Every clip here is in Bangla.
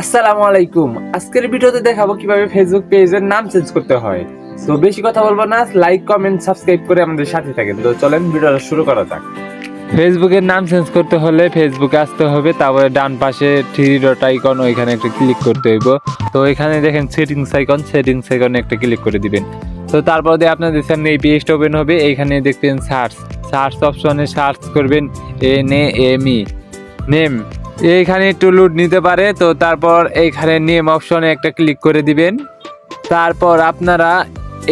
আসসালামু আলাইকুম। আজকের ভিডিওতে দেখাবো কীভাবে ফেসবুক পেজের নাম চেঞ্জ করতে হয়। তো বেশি কথা বলব না লাইক কমেন্ট সাবস্ক্রাইব করে আমাদের সাথে থাকেন। তো চলেন ভিডিওটা শুরু করা যাক। ফেসবুকের নাম চেঞ্জ করতে হলে ফেসবুকে আসতে হবে, তারপরে ডান পাশে থ্রি ডট আইকন ওইখানে একটা ক্লিক করতে হইব। তো এখানে দেখেন সেটিংস আইকন সেটিংস আইকনে একটা ক্লিক করে দিবেন। তো তারপর দিয়ে আপনাদের সামনে এই পেজটা ওপেন হবে, এইখানে দেখবেন সার্চ সার্চ অপশনে সার্চ করবেন এন এম ই নেম এইখানে একটু লুট নিতে পারে, তো তারপর এইখানে নেম অপশনে একটা ক্লিক করে দিবেন। তারপর আপনারা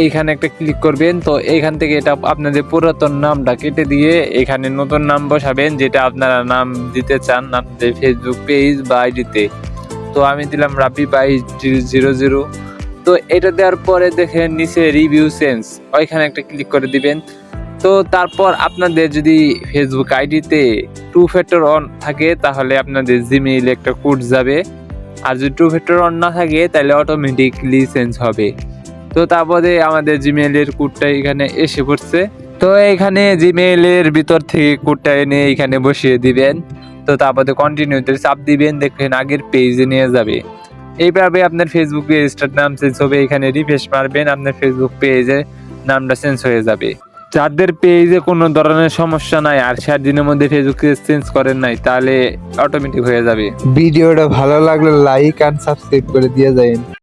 এইখানে একটা ক্লিক করবেন, তো এইখান থেকে এটা আপনাদের পুরাতন নামটা কেটে দিয়ে এখানে নতুন নাম বসাবেন, যেটা আপনারা নাম দিতে চান আপনাদের ফেসবুক পেজ বা আইডিতে তো। আমি দিলাম রাবি বাই জিরো জিরো তো এটা দেওয়ার পরে দেখেন নিচে রিভিউ সেন্স ওইখানে একটা ক্লিক করে দিবেন। তো তারপর আপনাদের যদি ফেসবুক আইডিতে টু ফ্যাক্টর অন থাকে, তাহলে আপনাদের জিমেইল একটা কোড যাবে। আর যদি টু ফ্যাক্টর অন না থাকে, তাহলে অটোমেটিকলি চেঞ্জ হবে। তো তারপরে আমাদের জিমেইলের কোডটা এখানে এসে পড়ছে। তো এখানে জিমেইলের ভিতর থেকে কোডটা এনে এখানে বসিয়ে দিবেন। তো তারপরে কন্টিনিউতে চাপ দিবেন, দেখবেন আগের পেজে নিয়ে যাবে। এইভাবে আপনার ফেসবুক পেজটার নাম চেঞ্জ হবে। এখানে রিফ্রেশ মারবেন, আপনার ফেসবুক পেজে নামটা চেঞ্জ হয়ে যাবে। যাদের পেজে কোনো ধরনের সমস্যা নাই আর সাত দিনের মধ্যে ফেসবুক চেঞ্জ করেন নাই, তাহলে অটোমেটিক হয়ে যাবে। ভিডিওটা ভালো লাগলে লাইক আর সাবস্ক্রাইব করে দিয়ে যাবেন।